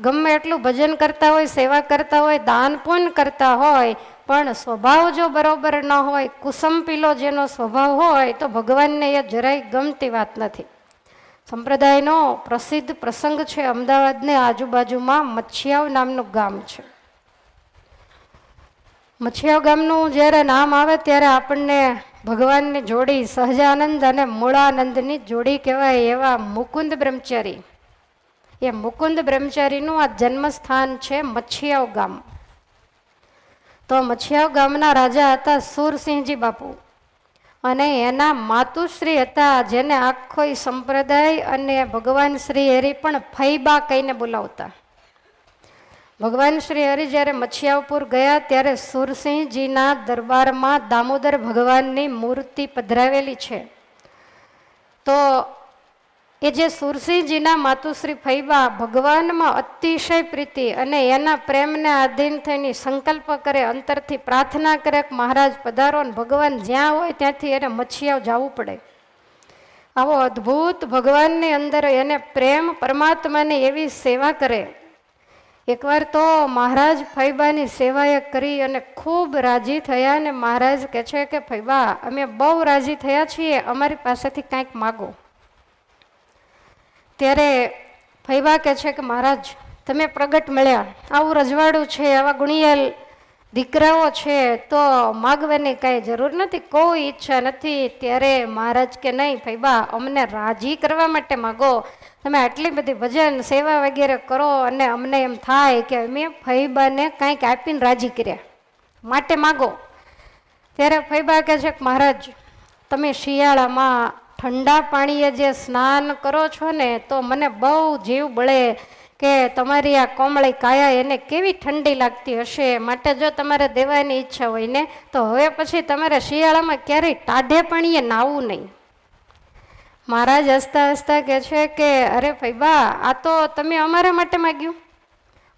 ગમે એટલું ભજન કરતા હોય, સેવા કરતા હોય, દાન પુણ્ય કરતા હોય, પણ સ્વભાવ જો બરોબર ન હોય, કુસંપીલો જેનો સ્વભાવ હોય, તો ભગવાનને એ જરાય ગમતી વાત નથી. સંપ્રદાયનો પ્રસિદ્ધ પ્રસંગ છે અમદાવાદને આજુબાજુમાં મચ્છિયાવ નામનું ગામ છે. મચ્છિયાવ ગામનું જ્યારે નામ આવે ત્યારે આપણને ભગવાનની જોડી સહજાનંદ અને મૂળાનંદની જોડી કહેવાય એવા મુકુંદ બ્રહ્મચારી. એ મુકુંદ બ્રહ્મચારીનું આ જન્મસ્થાન છે મચ્છિયાવ ગામ. તો મચ્છિયાવ ગામના રાજા હતા સુરસિંહજી બાપુ. અને એના માતુશ્રી હતા જેને આખો સંપ્રદાય અને ભગવાન શ્રી હરિ પણ ફૈબા કહીને બોલાવતા. ભગવાન શ્રી હરિ જ્યારે મચ્છિયાવપુર ગયા ત્યારે સુરસિંહજીના દરબારમાં દામોદર ભગવાનની મૂર્તિ પધરાવેલી છે. તો એ જે સુરસિંહજીના માતુશ્રી ફૈબા ભગવાનમાં અતિશય પ્રીતિ અને એના પ્રેમને આધીન થઈને સંકલ્પ કરે, અંતરથી પ્રાર્થના કરે કે મહારાજ પધારો ને ભગવાન જ્યાં હોય ત્યાંથી એને મચ્છીયાઓ જવું પડે. આવો અદ્ભુત ભગવાનની અંદર એને પ્રેમ પરમાત્માની એવી સેવા કરે. એકવાર તો મહારાજ ફૈબાની સેવાએ કરી અને ખૂબ રાજી થયા અને મહારાજ કહે છે કે ફૈબા, અમે બહુ રાજી થયા છીએ, અમારી પાસેથી કાંઈક માગો. ત્યારે ફૈબા કહે છે કે મહારાજ, તમે પ્રગટ મળ્યા. આવું રજવાડું છે, આવા ગુણિયલ દીકરાઓ છે, તો માગવાની કાંઈ જરૂર નથી, કોઈ ઈચ્છા નથી. ત્યારે મહારાજ કે નહીં ફૈબા અમને રાજી કરવા માટે માગો. તમે આટલી બધી ભજન, સેવા વગેરે કરો અને અમને એમ થાય કે અમે ફૈબાને કાંઈક આપીને રાજી કર્યા. માટે માગો. ત્યારે ફૈબા કહે છે કે મહારાજ, તમે શિયાળામાં ઠંડા પાણીએ જે સ્નાન કરો છો ને, તો મને બહુ જીવ બળે કે તમારી આ કોમળી કાયા એને કેવી ઠંડી લાગતી હશે? માટે જો તમારે દેવાની ઈચ્છા હોય ને, તો હવે પછી તમારે શિયાળામાં ક્યારેય ટાઢે પાણીએ નાવું નહીં. મહારાજ હસતા હસતા કહે છે કે, અરે ફૈબા આ તો તમે અમારા માટે માગ્યું.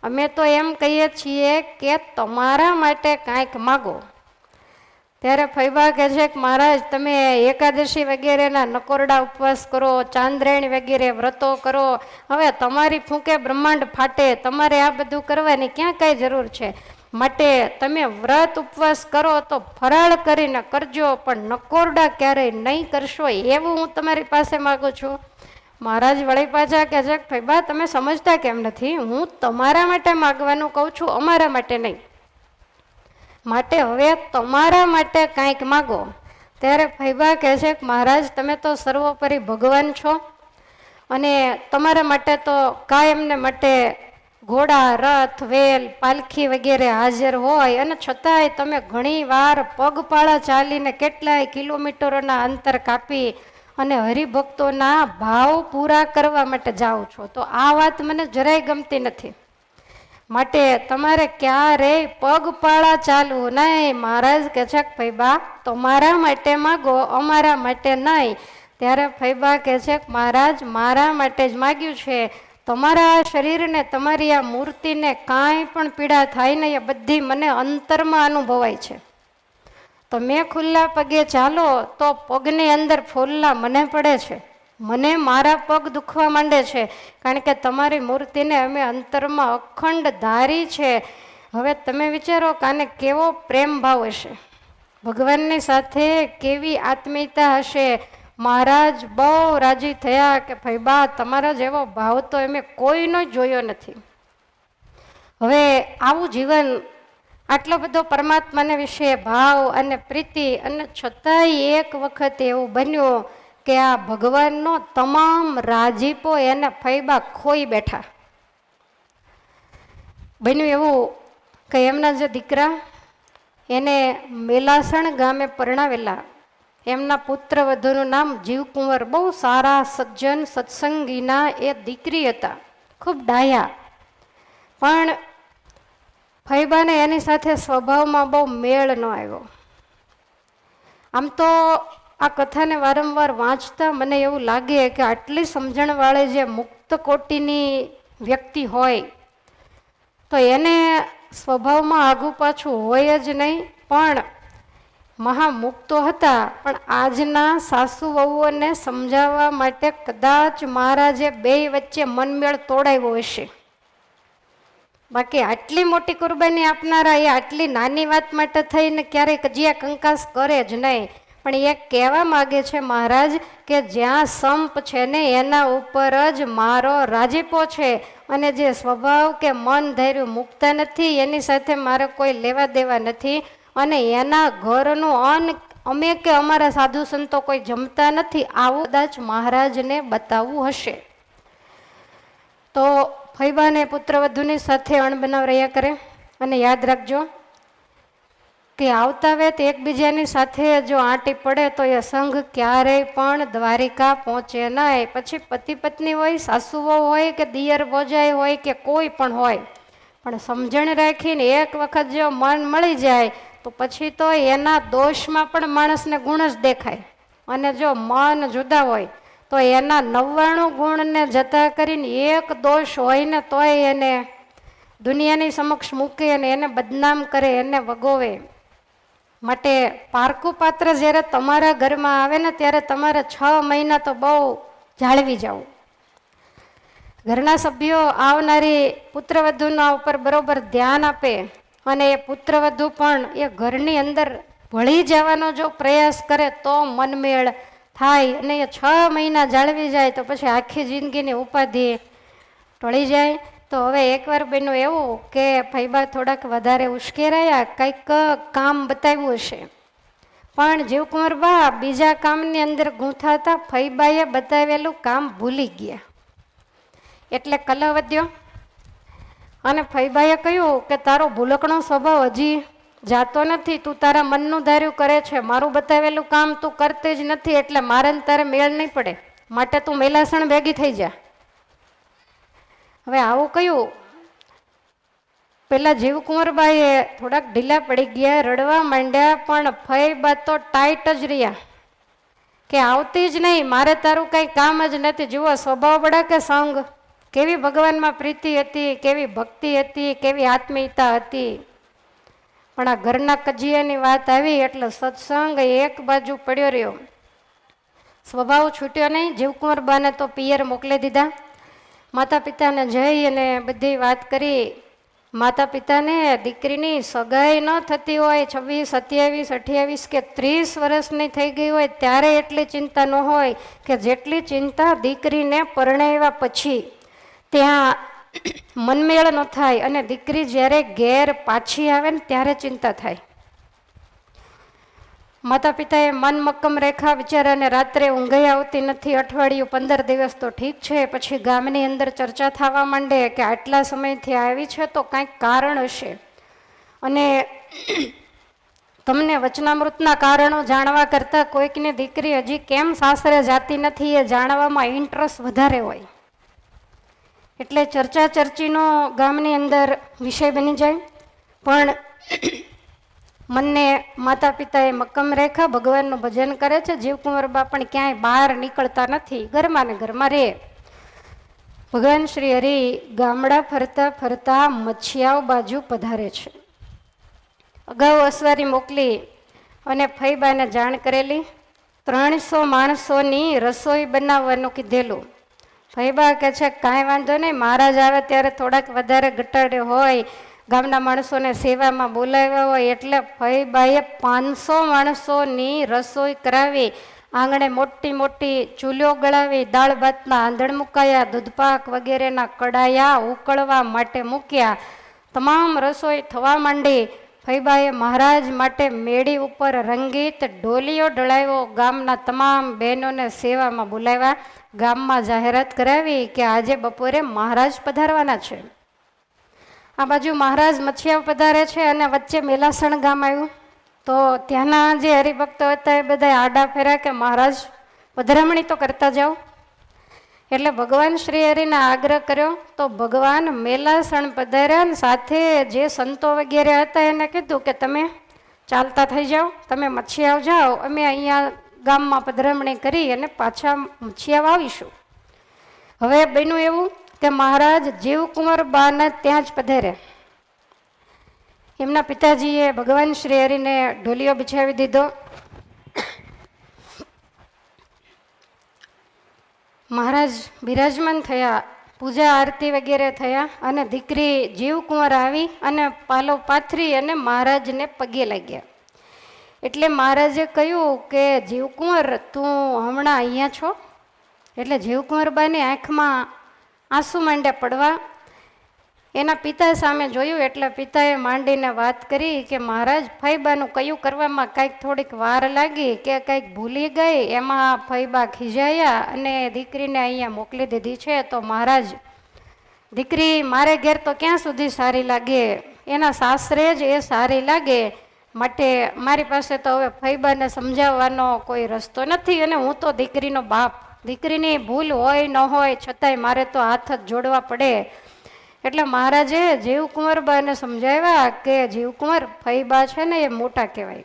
અમે તો એમ કહીએ છીએ કે તમારા માટે કાંઈક માગો. ત્યારે ફૈબા કહે છે કે મહારાજ, તમે એકાદશી વગેરેના નકોરડા ઉપવાસ કરો, ચાંદ્રેણી વગેરે વ્રતો કરો. હવે તમારી ફૂંકે બ્રહ્માંડ ફાટે, તમારે આ બધું કરવાની ક્યાં કાંઈ જરૂર છે? માટે તમે વ્રત ઉપવાસ કરો તો ફરાળ કરીને કરજો, પણ નકોરડા ક્યારેય નહીં કરશો, એવું હું તમારી પાસે માગું છું. મહારાજ વળી પાછા કહે છે કે ફૈબા તમે સમજતા કેમ નથી? હું તમારા માટે માગવાનું કહું છું, અમારા માટે નહીં. માટે હવે તમારા માટે કાંઈક માગો. ત્યારે ફૈબા કહે છે કે મહારાજ, તમે તો સર્વોપરી ભગવાન છો અને તમારા માટે તો કાયમને માટે ઘોડા, રથ, વેલ, પાલખી વગેરે હાજર હોય અને છતાંય તમે ઘણી વાર પગપાળા ચાલીને કેટલાય કિલોમીટરોના અંતર કાપી અને હરિભક્તોના ભાવ પૂરા કરવા માટે જાઓ છો. તો આ વાત મને જરાય ગમતી નથી. માટે તમારે ક્યારેય પગપાળા ચાલવું નહીં. મહારાજ કે છે કે ફૈબા તમારા માટે માગો, અમારા માટે નહીં. ત્યારે ફૈબા કહે છે મહારાજ, મારા માટે જ માગ્યું છે. તમારા શરીરને, તમારી આ મૂર્તિને કાંઈ પણ પીડા થાય નહીં. એ બધી મને અંતરમાં અનુભવાય છે. તો મેં ખુલ્લા પગે ચાલો તો પગની અંદર ફોલ્લા મને પડે છે. મને મારા પગ દુખવા માંડે છે, કારણ કે તમારી મૂર્તિને અમે અંતરમાં અખંડ ધારી છે. હવે તમે વિચારો કાને કેવો પ્રેમ ભાવ હશે? ભગવાનની સાથે કેવી આત્મીયતા હશે? મહારાજ બહુ રાજી થયા કે ભાઈ બા, તમારા જેવો ભાવ તો એમે કોઈનો જોયો નથી. હવે આવું જીવન, આટલો બધો પરમાત્માને વિશે ભાવ અને પ્રીતિ, અને છતાંય એક વખત એવું બન્યું કે આ ભગવાનનો તમામ રાજીપો એના ફૈબા ખોઈ બેઠા. બન્યું એવું કે એમના જે દીકરા એને મેલાસણ ગામે પરણાવેલા. એમના પુત્ર વધુનું નામ જીવકુંવર. બહુ સારા સજ્જન સત્સંગીના એ દીકરી હતા. ખૂબ ડાયા. પણ ફૈબાને એની સાથે સ્વભાવમાં બહુ મેળ ન આવ્યો. આમ તો આ કથાને વારંવાર વાંચતા મને એવું લાગે કે આટલી સમજણવાળી જે મુક્ત કોટીની વ્યક્તિ હોય, તો એને સ્વભાવમાં આગું પાછું હોય જ નહીં. પણ મહામુક્તો હતા, પણ આજના સાસુ વહુઓને સમજાવવા માટે કદાચ મહારાજે બે વચ્ચે મનમેળ તોડાવ્યો હશે. બાકી આટલી મોટી કુરબાની આપનારા એ આટલી નાની વાત માટે થઈને ક્યારેય કજિયા કંકાસ કરે જ નહીં. પણ એ કહેવા માગે છે, મહારાજ, કે જ્યાં સંપ છે ને, એના ઉપર જ મારો રાજીપો છે અને જે સ્વભાવ કે મન ધૈર્ય મૂકતા નથી, એની સાથે મારે કોઈ લેવા દેવા નથી અને એના ઘરનું અન્ન અમે કે અમારા સાધુ સંતો કોઈ જમતા નથી, આવું કદાચ મહારાજને બતાવવું હશે. તો ફૈબાને પુત્રવધુની સાથે અણ બનાવ રહ્યા કરે. અને યાદ રાખજો કે આવતા વેત એકબીજાની સાથે જો આંટી પડે તો એ સંઘ ક્યારેય પણ દ્વારિકા પહોંચે નહીં. પછી પતિ પત્ની હોય, સાસુઓ હોય કે દિયર ભોજાઈ હોય કે કોઈ પણ હોય. પણ સમજણ રાખીને એક વખત જો મન મળી જાય, તો પછી તો એના દોષમાં પણ માણસને ગુણ જ દેખાય. અને જો મન જુદા હોય, તો એના નવ્વાણું ગુણને જતા કરીને એક દોષ હોય ને તોય એને દુનિયાની સમક્ષ મૂકે અને એને બદનામ કરે, એને વગોવે. માટે પારકું પાત્ર જ્યારે તમારા ઘરમાં આવે ને ત્યારે તમારે છ મહિના તો બહુ જાળવી જવું. ઘરના સભ્યો આવનારી પુત્રવધુના ઉપર બરોબર ધ્યાન આપે અને એ પુત્રવધુ પણ એ ઘરની અંદર ભળી જવાનો જો પ્રયાસ કરે તો મનમેળ થાય અને એ છ મહિના જાળવી જાય તો પછી આખી જિંદગીની ઉપાધિ ટળી જાય. તો હવે એકવાર બેનું એવું કે ફૈબા થોડાક વધારે ઉશ્કેરાયા, કંઈક કામ બતાવ્યું હશે. પણ જીવકુમાર બા બીજા કામની અંદર ગૂંથાતા ફઈબાએ બતાવેલું કામ ભૂલી ગયા. એટલે કલહ વધ્યો. અને ફૈબાએ કહ્યું કે તારો ભૂલકણો સ્વભાવ હજી જાતો નથી, તું તારા મનનું ધાર્યું કરે છે, મારું બતાવેલું કામ તું કરતી જ નથી, એટલે મારે તારે મેળ નહીં પડે. માટે તું મેલાસણ ભેગી થઈ જા. હવે આવું કયું? પેલા જીવકુંવરબાઈએ થોડાક ઢીલા પડી ગયા, રડવા માંડ્યા, પણ ફઈબા તો ટાઈટ જ રહ્યા. કે આવતી જ નહીં, મારે તારું કંઈ કામ જ નથી. જુઓ, સ્વભાવ બડા કે સંગ? કેવી ભગવાનમાં પ્રીતિ હતી, કેવી ભક્તિ હતી, કેવી આત્મીયતા હતી? પણ આ ઘરના કજિયાની વાત આવી એટલે સત્સંગ એક બાજુ પડ્યો રહ્યો. સ્વભાવ છૂટ્યો નહીં, જીવકુંવરબાને તો પિયર મોકલી દીધા. માતા પિતાને જઈ અને બધી વાત કરી. માતા પિતાને દીકરીની સગાઈ ન થતી હોય, છવ્વીસ, સત્યાવીસ, અઠ્યાવીસ કે ત્રીસ વર્ષની થઈ ગઈ હોય, ત્યારે એટલી ચિંતા ન હોય કે જેટલી ચિંતા દીકરીને પરણાવ્યા પછી ત્યાં મનમેળ ન થાય અને દીકરી જ્યારે ઘેર પાછી આવે ને ત્યારે ચિંતા થાય. માતા પિતાએ મન મક્કમ રેખા બિચારાને રાત્રે ઊંઘાઈ આવતી નથી. અઠવાડિયું પંદર દિવસ તો ઠીક છે. પછી ગામની અંદર ચર્ચા થવા માંડે કે આટલા સમયથી આવી છે તો કાંઈક કારણ હશે. અને તમને વચનામૃતના કારણો જાણવા કરતાં કોઈકની દીકરી હજી કેમ સાસરે જાતી નથી એ જાણવામાં ઇન્ટરેસ્ટ વધારે હોય. એટલે ચર્ચા ચર્ચીનો ગામની અંદર વિષય બની જાય. પણ મનને માતા પિતાએ મક્કમ રેખા ભગવાનનું ભજન કરે છે. જીવકુંવર બા પણ ક્યાંય બહાર નીકળતા નથી. ઘરમાં ને ઘરમાં રહે ભગવાન શ્રી હરિ ગામડા ફરતા ફરતા મચ્છિયાઓ બાજુ પધારે છે. અગાઉ અસવારી મોકલી અને ફઈબાને જાણ કરેલી. ત્રણસો માણસોની રસોઈ બનાવવાનું કીધેલું. ફઈબા કહે છે, કાંઈ વાંધો નહીં, મહારાજ આવે ત્યારે થોડાક વધારે ઘટાડે હોય ગામના માણસોને સેવામાં બોલાવ્યા હોય એટલે ફઈબાએ પાંચસો માણસોની રસોઈ કરાવી, આંગણે મોટી મોટી ચૂલ્યો ગળાવી, દાળ ભાતના આંધણ મુકાયા દૂધપાક વગેરેના કડાયા ઉકળવા માટે મૂક્યા. તમામ રસોઈ થવા માંડી ફઈબાએ મહારાજ માટે મેળી ઉપર રંગીત ઢોલીઓ ઢળાવ્યો. ગામના તમામ બહેનોને સેવામાં બોલાવ્યા. ગામમાં જાહેરાત કરાવી કે આજે બપોરે મહારાજ પધારવાના છે. આ બાજુ મહારાજ મચ્છિયા પધારે છે અને વચ્ચે મેલાસણ ગામ આવ્યું. તો ત્યાંના જે હરિભક્તો હતા એ બધા આડા ફેર્યા કે મહારાજ, પધરામણી તો કરતા જાઓ. એટલે ભગવાન શ્રી હરિને આગ્રહ કર્યો, તો ભગવાન મેલાસણ પધાર્યા અને સાથે જે સંતો વગેરે હતા એને કીધું કે તમે ચાલતા થઈ જાઓ, તમે મચ્છિયાવ જાઓ, અમે અહીંયા ગામમાં પધરામણી કરી અને પાછા મચ્છિયાવ આવીશું. હવે બન્યું એવું કે મહારાજ જીવકુમાર બાને ત્યાં જ પધાર્યા. એમના પિતાજીએ ભગવાન શ્રી હરિને ઢોલિયો બિછાવી દીધો. મહારાજ બિરાજમાન થયા, પૂજા આરતી વગેરે થયા અને દીકરી જીવકુંવર આવી અને પાલો પાથરી અને મહારાજને પગે લાગ્યા. એટલે મહારાજે કહ્યું કે, જીવકુંવર, તું હમણાં અહીંયા છો? એટલે જીવકુંવરબાની આંખમાં આંસુ માંડ્યા પડવા. એના પિતા સામે જોયું એટલે પિતાએ માંડીને વાત કરી કે, મહારાજ, ફૈબાનું કયું કરવામાં કાંઈક થોડીક વાર લાગી કે કંઈક ભૂલી ગઈ? એમાં ફૈબા ખીજાયા અને દીકરીને અહીંયા મોકલી દીધી છે. તો મહારાજ, દીકરી, મારે ઘેર તો ક્યાં સુધી સારી લાગે? એના સાસરે જ એ સારી લાગે. માટે મારી પાસે તો હવે ફૈબાને સમજાવવાનો કોઈ રસ્તો નથી અને હું તો દીકરીનો બાપ દીકરીની ભૂલ હોય, ન હોય, છતાંય મારે તો હાથ જ જોડવા પડે. એટલે મહારાજે જીવકુંવરબાને સમજાવ્યા કે જીવકુંવર ફઈબા છે ને એ મોટા કહેવાય.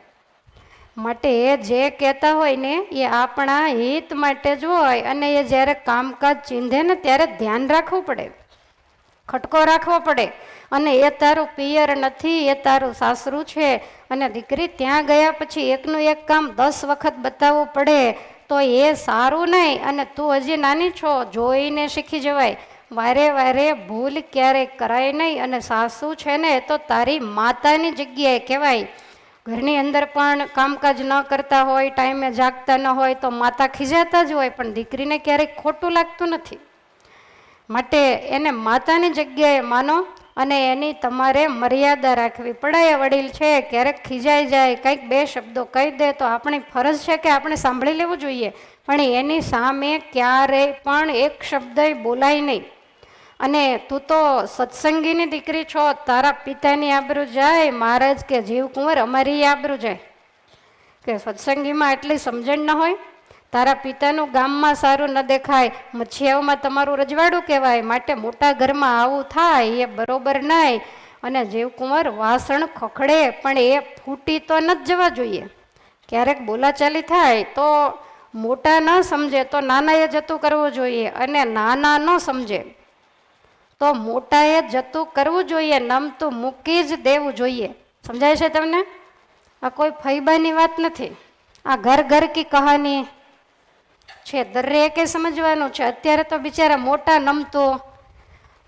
માટે એ જે કહેતા હોય ને એ આપણા હિત માટે જ હોય અને એ જ્યારે કામકાજ ચીંધે ને ત્યારે ધ્યાન રાખવું પડે. ખટકો રાખવો પડે. અને એ તારું પિયર નથી, એ તારું સાસરું છે. અને દીકરી ત્યાં ગયા પછી એકનું એક કામ દસ વખત બતાવવું પડે. તો એ સારું નહીં અને તું હજી નાની છો, જોઈને શીખી જવાય. વારે વારે ભૂલ ક્યારેય કરાય નહીં અને સાસુ છે ને, તો તારી માતાની જગ્યાએ કહેવાય. ઘરની અંદર પણ કામકાજ ન કરતા હોય, ટાઈમે જાગતા ન હોય, તો માતા ખીજાતા જ હોય, પણ દીકરીને ક્યારેય ખોટું લાગતું નથી. માટે એને માતાની જગ્યાએ માનો અને એની તમારે મર્યાદા રાખવી. પડાય વડીલ છે, ક્યારેક ખીજાઈ જાય, કંઈક બે શબ્દો કહી દે, તો આપણી ફરજ છે કે આપણે સાંભળી લેવું જોઈએ. પણ એની સામે ક્યારેય પણ એક શબ્દ બોલાય નહીં. અને તું તો સત્સંગીની દીકરી છો, તારા પિતાની આબરૂ જાય, મહારાજ કે જીવ કુંવર અમારી આબરૂ જાય. કે સત્સંગીમાં એટલી સમજણ ન હોય? તારા પિતાનું ગામમાં સારું ન દેખાય, મચ્છિયાઓમાં તમારું રજવાડું કહેવાય, માટે મોટા ઘરમાં આવું થાય એ બરોબર નહીં. અને જીવકુંવર વાસણ ખખડે, પણ એ ફૂટી તો ન જ જવા જોઈએ. ક્યારેક બોલાચાલી થાય તો મોટા ન સમજે, તો નાનાએ જતું કરવું જોઈએ અને નાના ન સમજે. તો મોટાએ જતું કરવું જોઈએ નમતું મૂકી જ દેવું જોઈએ. સમજાય છે તમને? આ કોઈ ફૈબાની વાત નથી. આ ઘર ઘર કી કહાની છે. દરેકે સમજવાનું છે. અત્યારે તો બિચારા મોટા નમતું.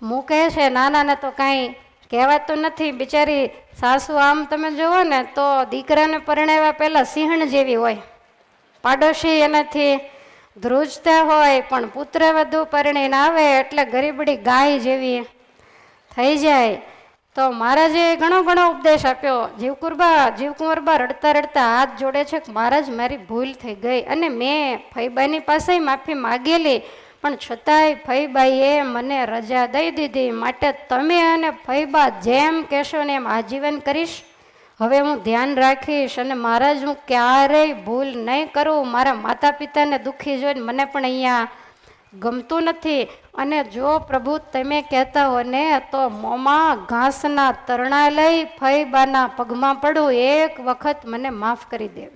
મૂકે છે, નાનાને તો કાંઈ કહેવાતું નથી. બિચારી સાસુ આમ તમે જુઓ ને, તો દીકરાને પરણાવ્યા પહેલાં સિંહણ જેવી હોય. પાડોશી એનાથી ધ્રુજતા હોય, પણ પુત્ર વધુ પરણીને આવે એટલે ગરીબડી ગાય જેવી થઈ જાય. તો મહારાજે ઘણો ઘણો ઉપદેશ આપ્યો. જીવકુરબા જીવકુંવરબા રડતા રડતા હાથ જોડે છે કે મહારાજ મારી ભૂલ થઈ ગઈ અને મેં ફઈબાની પાસે માફી માગેલી. પણ છતાંય ફઈબાઈએ મને રજા દઈ દીધી. માટે તમે અને ફઈબા જેમ કહેશો ને એમ આજીવન કરીશ. હવે હું ધ્યાન રાખીશ અને મહારાજ હું ક્યારેય ભૂલ નહીં કરું. મારા માતા પિતાને દુઃખી જોઈને મને પણ અહીંયા ગમતું નથી. અને જો પ્રભુ તમે કહેતા હો ને, તો મોંમાં ઘાસના તરણા લઈ ફઈબાના પગમાં પડું, એક વખત મને માફ કરી દે.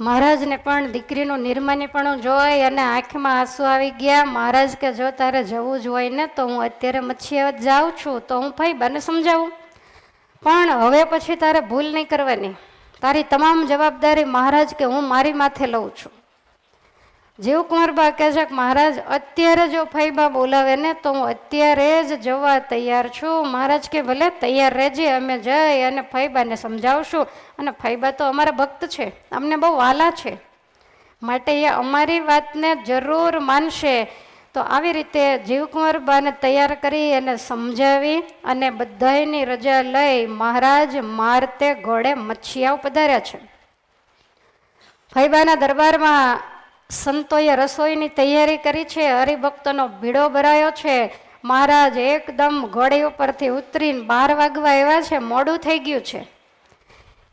મહારાજને પણ, દીકરીનું નિર્માનીપણું જોઈ અને આંખમાં આંસુ આવી ગયા. મહારાજ કે, જો તારે જવું જ હોય ને, તો હું અત્યારે મચ્છીયાવત જાઉં છું, તો હું ફઈબાને સમજાવું. પણ હવે પછી તારે ભૂલ નહીં કરવાની. તારી તમામ જવાબદારી મહારાજ કે હું મારી માથે લઉં છું. જીવકુમારબા કહે છે કે મહારાજ, અત્યારે જો ફઈબા બોલાવે ને તો હું અત્યારે જ જવા તૈયાર છું. મહારાજ કે ભલે તૈયાર રહેજે, અમે જઈ અને ફઈબાને સમજાવશું. અને ફઈબા તો અમારા ભક્ત છે, અમને બહુ વાલા છે. માટે એ અમારી વાતને જરૂર માનશે. તો આવી રીતે જીવકુંવરબાને તૈયાર કરી અને સમજાવી અને બધાની રજા લઈ મહારાજ મારતે ઘોડે મચ્છિયાઓ પધાર્યા છે. ફૈબાના દરબારમાં સંતોએ રસોઈની તૈયારી કરી છે, હરિભક્તોનો ભીડો ભરાયો છે. મહારાજ એકદમ ઘોડી ઉપરથી ઉતરીને બાર વાગવા એવા છે, મોડું થઈ ગયું છે.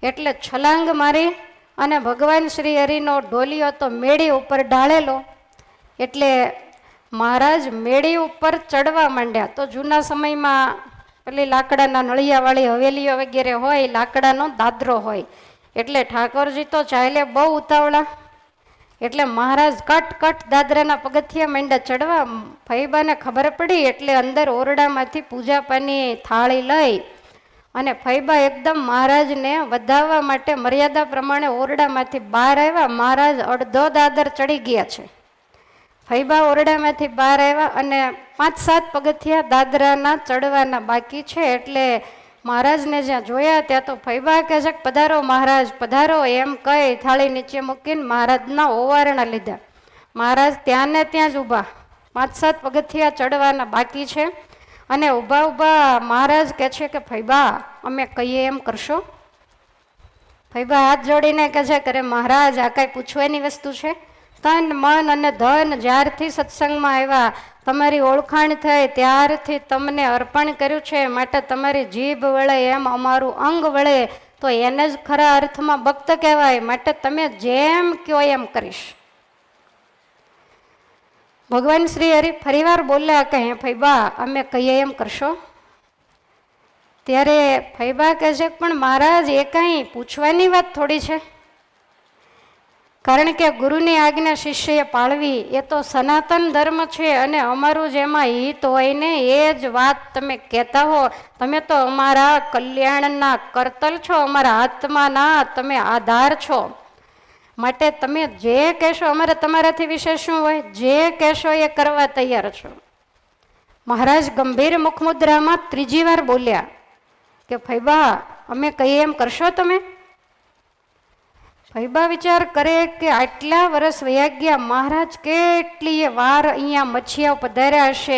એટલે છલાંગ મારી અને ભગવાન શ્રી હરિનો ઢોલિયો તો મેળી ઉપર ઢાળેલો. એટલે મહારાજ મેળી ઉપર ચડવા માંડ્યા. તો જૂના સમયમાં પેલી લાકડાના નળિયાવાળી હવેલીઓ વગેરે હોય, લાકડાનો દાદરો હોય. એટલે ઠાકોરજી તો ચાલે બહુ ઉતાવળા. એટલે મહારાજ કટ કટ દાદરાના પગથિયા માંડ્યા ચડવા, ફૈબાને ખબર પડી એટલે અંદર ઓરડામાંથી પૂજા પાની થાળી લઈ અને ફૈબા એકદમ મહારાજને વધાવવા માટે મર્યાદા પ્રમાણે ઓરડામાંથી બહાર આવ્યા. મહારાજ અડધો દાદર ચડી ગયા છે. ફૈબા ઓરડામાંથી બહાર આવ્યા અને પાંચ સાત પગથિયા દાદરાના ચડવાના બાકી છે એટલે મહારાજને જ્યાં જોયા ત્યાં તો ફૈબા કહે છે પધારો મહારાજ, પધારો. એમ કહી થાળી નીચે મૂકીને મહારાજના ઓવારણા લીધા. મહારાજ ત્યાં ને ત્યાં જ ઊભા. પાંચ સાત પગથિયા ચડવાના બાકી છે. અને ઊભા ઊભા મહારાજ કહે છે કે, ફૈબા, અમે કહીએ એમ કરશો? ફૈબા હાથ જોડીને કહે છે કે મહારાજ, આ કાંઈ પૂછવાની વસ્તુ છે? તન, મન અને ધન જ્યારથી સત્સંગમાં આવ્યા તમારી ઓળખાણ થઈ ત્યારથી તમને અર્પણ કર્યું છે. માટે તમારી જીભ વળે, એમ અમારું અંગ વળે, તો એને જ ખરા અર્થમાં ભક્ત કહેવાય. માટે તમે જેમ કયો એમ કરીશ. ભગવાન શ્રી હરિ ફરીવાર બોલ્યા કે, હે ફૈબા, અમે કહીએ એમ કરશો? ત્યારે ફૈબા કહે છે, પણ મહારાજ, એ કાંઈ પૂછવાની વાત થોડી છે. કારણ કે ગુરુની આજ્ઞા શિષ્યએ પાળવી એ તો સનાતન ધર્મ છે અને અમારું જેમાં હિત હોય ને એ જ વાત તમે કહેતા હો. તમે તો અમારા કલ્યાણના કરતલ છો, અમારા આત્માના તમે આધાર છો. માટે તમે જે કહેશો, અમારે તમારાથી વિશે શું હોય? જે કહેશો એ કરવા તૈયાર છો. મહારાજ ગંભીર મુખમુદ્રામાં ત્રીજી વાર બોલ્યા કે ફૈબા, અમે કહીએ એમ કરશો તમે? ફૈબા વિચાર કરે કે આટલા વર્ષ વયા ગયા મહારાજ કેટલીય વાર અહીંયા મચ્છીઓ પધાર્યા હશે.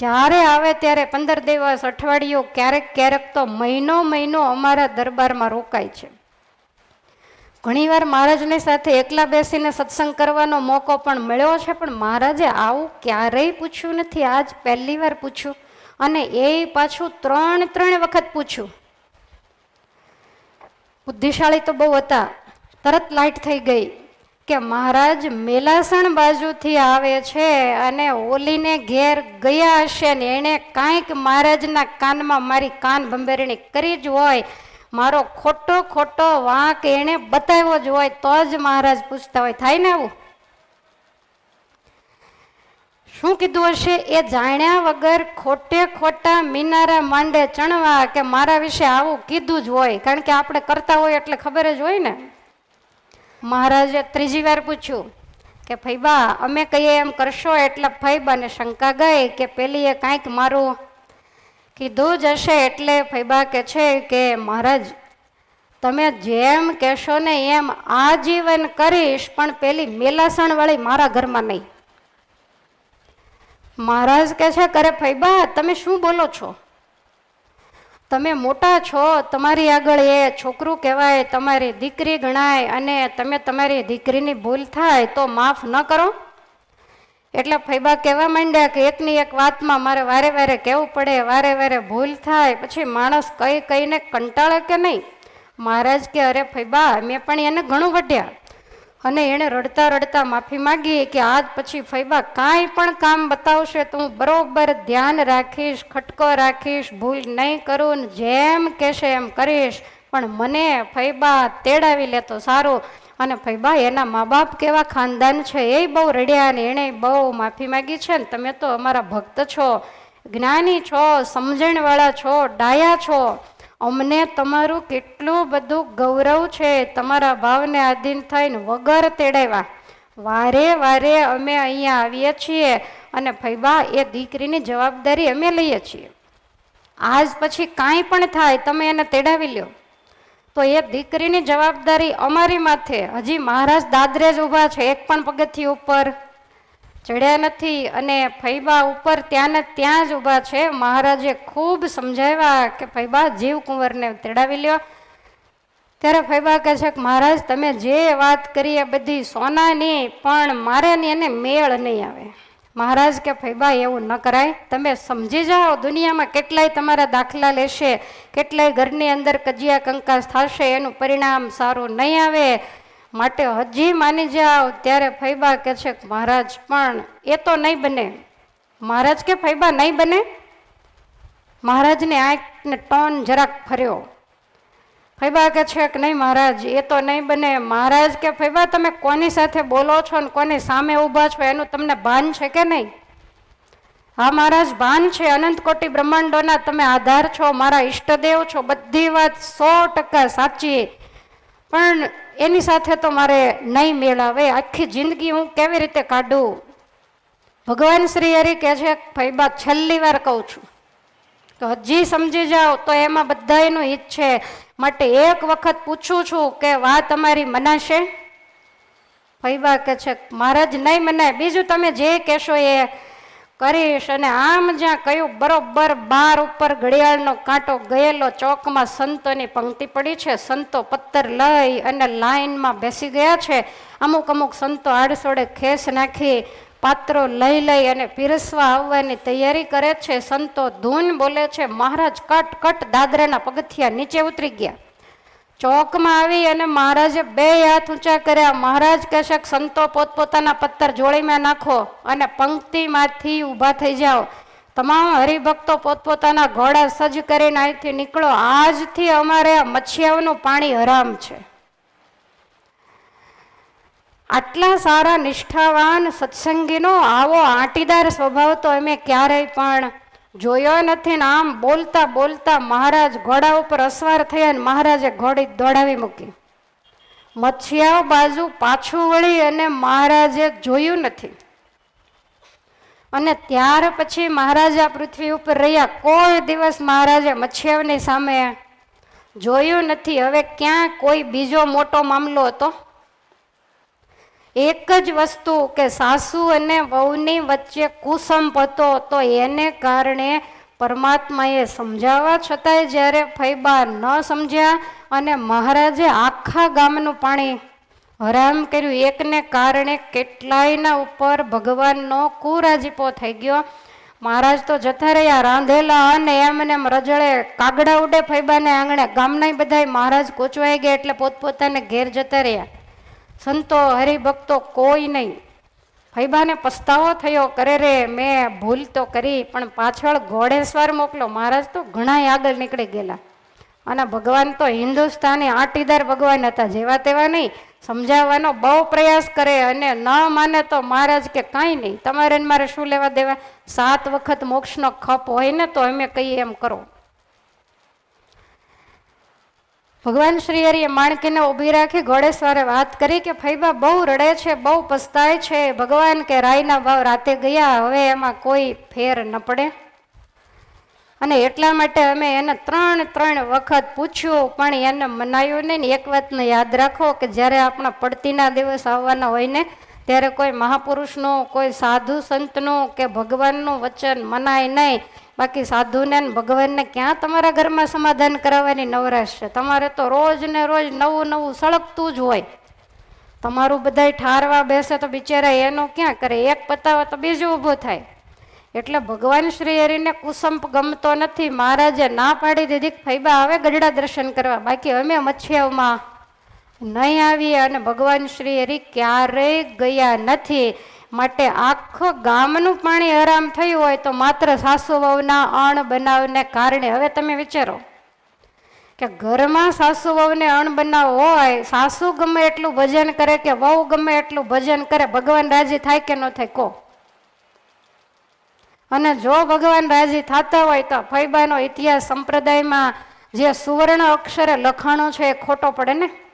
જ્યારે આવે ત્યારે પંદર દિવસ અઠવાડિયું ક્યારેક ક્યારેક તો મહિનો મહિનો અમારા દરબારમાં રોકાય છે. ઘણીવાર મહારાજની સાથે એકલા બેસીને સત્સંગ કરવાનો મોકો પણ મળ્યો છે, પણ મહારાજે આવું ક્યારેય પૂછ્યું નથી. આજ પહેલી વાર પૂછ્યું અને એ પાછું ત્રણ ત્રણ વખત પૂછ્યું બુદ્ધિશાળી તો બહુ હતા તરત લાઈટ થઈ ગઈ કે મહારાજ મેલાસણ બાજુથી આવે છે અને ઓલીને ઘેર ગયા હશે ને એણે કાંઈક મહારાજના કાનમાં મારી કાન ભંભેરણી કરી જ હોય, મારો ખોટો ખોટો વાંક એણે બતાવ્યો જ હોય તો જ મહારાજ પૂછતા હોય, થાય ને આવું? શું કીધું હશે? એ જાણ્યા વગર ખોટે ખોટા મિનારા માંડે ચણવા કે મારા વિશે આવું કીધું જ હોય, કારણ કે આપણે કરતા હોય એટલે ખબર જ હોય ને. મહારાજે ત્રીજી વાર પૂછ્યું કે, ફૈબા, અમે કહીએ એમ કરશો એટલે ફૈબાને શંકા ગઈ કે પેલી એ કાંઈક મારું કીધું જ હશે એટલે ફૈબા કે છે કે, મહારાજ, તમે જેમ કહેશો ને એમ આજીવન કરીશ, પણ પેલી મેલાસણવાળી મારા ઘરમાં નહીં. મહારાજ કહે છે કરે ફૈબા, તમે શું બોલો છો? તમે મોટા છો, તમારી આગળ એ છોકરું કહેવાય, તમારી દીકરી ગણાય અને તમે તમારી દીકરીની ભૂલ થાય તો માફ ન કરો. એટલે ફૈબા કહેવા માંડ્યા કે એકની એક વાતમાં મારે વારે વારે કહેવું પડે, વારે વારે ભૂલ થાય, પછી માણસ કઈ કઈને કંટાળે કે નહીં? મહારાજ કે અરે ફૈબા, મેં પણ એને ઘણું વઢ્યા. અને એણે રડતા રડતા માફી માગી કે આજ પછી ફૈબા કાંઈ પણ કામ બતાવશે તો હું બરોબર ધ્યાન રાખીશ, ખટકો રાખીશ, ભૂલ નહીં કરું ને જેમ કહેશે એમ કરીશ. પણ મને ફૈબા તેડાવી લે તો સારું. અને ફૈબા એના મા બાપ કેવા ખાનદાન છે એ બહુ રડ્યા ને એણે બહુ માફી માગી છે ને તમે તો અમારા ભક્ત છો. જ્ઞાની છો, સમજણવાળા છો, ડાયા છો. અમને તમારું કેટલું બધું ગૌરવ છે, તમારા ભાવને આધીન થઈને વગર તેડાવ્યા. વારે વારે અમે અહીંયા આવીએ છીએ અને ફૈબા એ દીકરીની જવાબદારી અમે લઈએ છીએ. આજ પછી કાંઈ પણ થાય, તમે એને તેડાવી લ્યો. તો એ દીકરીની જવાબદારી અમારી માથે. હજી મહારાજ દાદરે જ ઊભા છે, એક પણ પગથિયું ઉપર. ચડ્યા નથી અને ફૈબા ઉપર ત્યાં ને ત્યાં જ ઊભા છે. મહારાજે ખૂબ સમજાવ્યા કે ફૈબા જીવ કુંવરને તેડાવી લ્યો. ત્યારે ફૈબા કહે છે કે મહારાજ, તમે જે વાત કરી એ બધી સોનાની, પણ મારે એને મેળ નહીં આવે. મહારાજ કે ફૈબા, એવું ન કરાય. તમે સમજી જાઓ, દુનિયામાં કેટલાય તમારા દાખલા લેશે, કેટલાય ઘરની અંદર કજિયા કંકાસ થશે, એનું પરિણામ સારું નહીં આવે. માટે હજી માની જાઓ, ત્યારે ફૈબા કહે છે કે, મહારાજ, પણ એ તો નહીં બને. મહારાજ કે ફૈબા નહીં બને? મહારાજને આંખને ટોન જરાક ફર્યો. ફૈબા કે છે કે, નહીં મહારાજ, એ તો નહીં બને. મહારાજ કે ફૈબા, તમે કોની સાથે બોલો છો ને કોની સામે ઊભા છો, એનું તમને ભાન છે કે નહીં? હા મહારાજ, ભાન છે. અનંત કોટી બ્રહ્માંડોના તમે આધાર છો, મારા ઈષ્ટદેવ છો. બધી વાત સો ટકા સાચી. પણ એની સાથે તો મારે નહીં મેળ આવે આખી જિંદગી હું કેવી રીતે કાઢું? ભગવાન શ્રી હરિ કહે છે, ભાઈ છેલ્લી વાર કહું છું. તો હજી સમજી જાઓ, તો એમાં બધાયનું હિત છે. માટે એક વખત પૂછું છું કે વાત તમારી મનાશે? ફૈબા કહે છે, મહારાજ, નહીં મનાય. બીજું તમે જે કહેશો એ કરીશ અને આમ જ્યાં કહ્યું બરોબર બાર ઉપર ઘડિયાળનો કાંટો ગયેલો ચોકમાં સંતોની પંક્તિ પડી છે, સંતો પત્તર લઈ અને લાઈનમાં બેસી ગયા છે. અમુક અમુક સંતો આડસોડે ખેસ નાખી પાત્રો લઈ લઈ અને પીરસવા આવવાની તૈયારી કરે છે. સંતો ધૂન બોલે છે, મહારાજ, કટ કટ, દાદરાના પગથિયા નીચે ઉતરી ગયા. ચોકમાં આવી અને મહારાજે બે હાથ ઊંચા કર્યા. મહારાજ કહેશે સંતો પોતપોતાના પથ્થર જોડીમાં નાખો અને પંક્તિમાંથી ઊભા થઈ જાઓ. તમામ હરિભક્તો પોતપોતાના ઘોડા સજ્જ કરીને અહીંથી નીકળો. આજથી અમારે આ મચ્છિયાઓનું પાણી હરામ છે. આટલા સારા નિષ્ઠાવાન સત્સંગીનો આવો આંટીદાર સ્વભાવ તો અમે ક્યારેય પણ જોયો નથી ને આમ બોલતા બોલતા મહારાજ ઘોડા ઉપર અસવાર થયા ને મહારાજે ઘોડી દોડાવી મૂકી. મચ્છિયાઓ બાજુ પાછું વળી અને મહારાજે જોયું નથી. અને ત્યાર પછી મહારાજા પૃથ્વી ઉપર રહ્યા. કોઈ દિવસ મહારાજે મચ્છિયાઓની સામે જોયું નથી. હવે ક્યાં કોઈ બીજો મોટો મામલો હતો? એક જ વસ્તુ કે સાસુ અને વહુની વચ્ચે કુસંપ હતો, તો એને કારણે પરમાત્માએ સમજાવવા છતાંય જ્યારે ફૈબા ન સમજ્યા અને મહારાજે આખા ગામનું પાણી હરામ કર્યું, એકને કારણે કેટલાયના ઉપર ભગવાનનો કુરાજીપો થઈ ગયો. મહારાજ તો જતા રહ્યા, રાંધેલા અને એમને એમ રજળે કાગડા ઉડે ફૈબાને આંગણે ગામના બધાય મહારાજ કોચવાઈ ગયા એટલે પોતપોતાને ઘેર જતા રહ્યા. સંતો હરિભક્તો કોઈ નહીં. ફૈબાને પસ્તાવો થયો, કરે રે, મેં ભૂલ તો કરી, પણ પાછળ ઘોડેશ્વર મોકલો. મહારાજ તો ઘણા આગળ નીકળી ગયેલા. અને ભગવાન તો હિન્દુસ્તાની આટીદાર ભગવાન હતા, જેવા તેવા નહીં. સમજાવવાનો બહુ પ્રયાસ કરે અને ન માને તો મહારાજ કે, કાંઈ નહીં, તમારે મારે શું લેવા દેવા? સાત વખત મોક્ષનો ખપ હોય ને તો અમે કહીએ એમ કરો. ભગવાન શ્રી હરિએ માણકીને ઊભી રાખી ઘોડેસવારે વાત કરી કે ફૈબા બહુ રડે છે, બહુ પસ્તાય છે. ભગવાન કે રાયના ભાવ રાતે ગયા, હવે એમાં કોઈ ફેર ન પડે. અને એટલા માટે અમે એને ત્રણ ત્રણ વખત પૂછ્યું, પણ એને મનાયું નહીં. એક વાતને યાદ રાખો કે જ્યારે આપણા પડતીના દિવસ આવવાના હોય ને, ત્યારે કોઈ મહાપુરુષનું, કોઈ સાધુ સંતનું કે ભગવાનનું વચન મનાય નહીં. બાકી સાધુને ભગવાનને ક્યાં તમારા ઘરમાં સમાધાન કરાવવાની નવરાશ છે? તમારે તો રોજ ને રોજ નવું નવું સળગતું જ હોય. તમારું બધાય ઠારવા બેસે તો બિચારા એનું ક્યાં કરે? એક પતાવે તો બીજું ઊભું થાય. એટલે ભગવાન શ્રી હરિને કુસંપ ગમતો નથી. મહારાજે ના પાડી દીધી ફૈબા આવે ગઢડા દર્શન કરવા. બાકી અમે મચ્છિયાઓમાં નહીં આવીએ અને ભગવાન શ્રી હરિ ક્યારેય ગયા નથી. માટે આખો ગામનું પાણી હરામ થયું હોય તો માત્ર સાસુ વહુના અણ બનાવને કારણે. હવે તમે વિચારો કે ઘરમાં સાસુ વહુને અણ બનાવ હોય, સાસુ ગમે એટલું ભજન કરે કે વહુ ગમે એટલું ભજન કરે, ભગવાન રાજી થાય કે ન થાય કો અને જો ભગવાન રાજી થતા હોય તો ફૈબાનો ઇતિહાસ સંપ્રદાયમાં જે સુવર્ણ અક્ષરે લખાણો છે એ ખોટો પડે ને?